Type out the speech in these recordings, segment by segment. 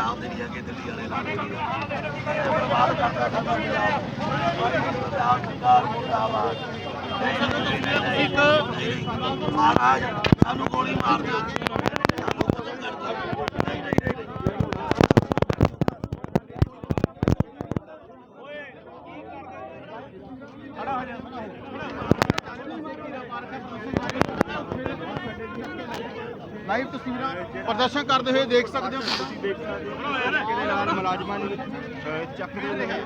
ਪੰਜਾਬ ਦੇ ਨਹੀਂ ਹੈਗੇ, ਦਿੱਲੀ ਵਾਲੇ ਲਾ ਬਰਬਾਦ ਕਰਦਾ ਸਾਡਾ ਪੰਜਾਬ ਪੰਜਾਬ ਸਰਕਾਰ ਮੁਰਦਾਬਾਦ ਇੱਕ ਮਹਾਰਾਜ, ਸਾਨੂੰ ਗੋਲੀ ਮਾਰ ਦਿਓ। ਸਾਨੂੰ ਖਤਮ ਕਰ ਦਿਓ। ਨਹੀਂ ਨਹੀਂ ਨਹੀਂ ਨਹੀਂ। ਲਾਈਵ ਤਸਵੀਰਾਂ ਪ੍ਰਦਰਸ਼ਨ ਕਰਦੇ ਹੋਏ ਦੇਖ ਸਕਦੇ ਹੋ ਤੁਸੀਂ ਦੇਖ ਸਕਦੇ ਹੋ। ਕਿਹਦੇ ਨਾਲ ਮੁਲਾਜ਼ਮਾਂ ਨੂੰ ਅਹ, ਚੱਕਦੇ ਨੇ।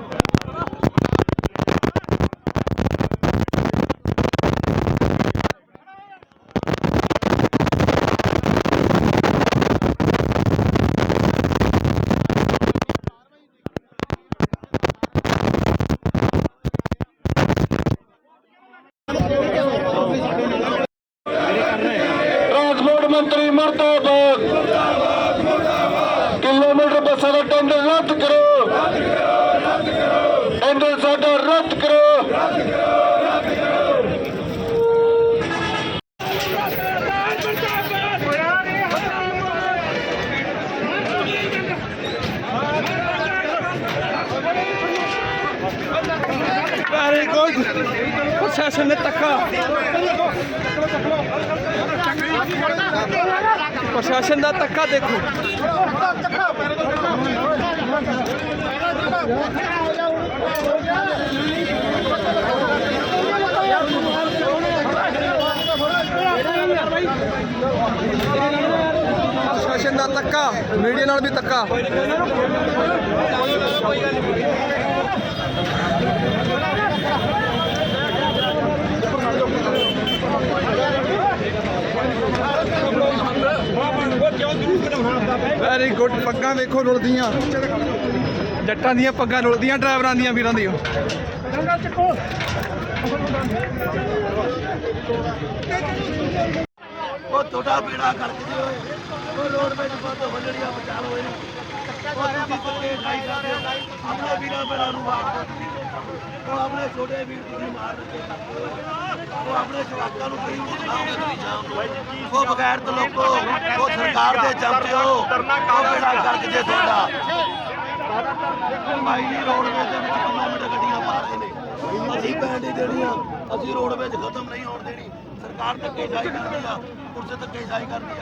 ਮੰਤਰੀ ਮਰਦਾਬਾਦ। ਕਿਲੋਮੀਟਰ ਬੱਸਾਂ ਦਾ ਟੈਂਡਰ ਰੱਦ ਕਰੋ। ਟੈਂਡਰ ਸਾਡਾ ਰੱਦ ਕਰੋ। ਵੈਰੀ ਗੁੱਡ ਪ੍ਰਸ਼ਾਸਨ ਨੇ ਧੱਕਾ ਪ੍ਰਸ਼ਾਸਨ ਦਾ ਧੱਕਾ ਦੇਖੋ। ਪ੍ਰਸ਼ਾਸਨ ਦਾ ਧੱਕਾ ਮੀਡੀਆ ਨਾਲ ਵੀ ਧੱਕਾ। ਵੈਰੀ ਗੁੱਡ ਪੱਗਾਂ ਵੇਖੋ ਰੁਲਦੀਆਂ। ਜੱਟਾਂ ਦੀਆਂ ਪੱਗਾਂ ਰੁਲਦੀਆਂ, ਡਰਾਈਵਰਾਂ ਦੀਆਂ ਵੀਰਾਂ ਦੀਆਂ। ਉਹ ਤੁਹਾਡਾ ਬੇੜਾ ਕਰਕੇ ਦਿਓ। ਉਹ ਰੋਡ ਵਿੱਚ ਬੰਦ ਹੋ ਬਚਾ ਲਓ ਇਹਨੂੰ। ਉਹ ਤੁਸੀਂ ਧੱਕੇ ਖਾਈ ਜਾਂਦੇ ਆਪਣੇ ਵੀਰਾਂ ਭੈਣਾਂ ਨੂੰ ਮਾਰ ਦਿੰਦੇ ਆਪਣੇ ਛੋਟੇ ਵੀਰ ਤੁਸੀਂ ਮਾਰ ਦਿੰਦੇ ਆਪਣੇ ਜਵਾਕਾਂ ਨੂੰ ਕਹੀ ਮੁਖਾਉਂਦੇ ਤੁਸੀਂ ਜਾਮ ਨੂੰ ਉਹ ਬਗੈਰ ਤੋਂ ਲੋਕੋ ਉਹ ਸਰਕਾਰ ਦੇ ਚਮਚਿਓ ਉਹ ਬੇੜਾ ਜੇ ਤੁਹਾਡਾ। ਜੀ ਰੋਡਵੇਜ਼ ਦੇ ਵਿੱਚ ਕਿਲੋਮੀਟਰ ਗੱਡੀਆਂ ਰਹੇ ਨੇ। ਅਸੀਂ ਨਹੀਂ ਦੇਣੀਆਂ ਅਸੀਂ ਰੋਡਵੇਜ਼ ਖਤਮ ਨਹੀਂ ਹੋਣ ਦੇਣੀ। ਸਰਕਾਰ ਧੱਕੇਸ਼ਾਹੀ ਕਰਦੀ ਆ ਪੁਲਿਸ ਧੱਕੇਸ਼ਾਹੀ ਕਰਦੀ ਆ।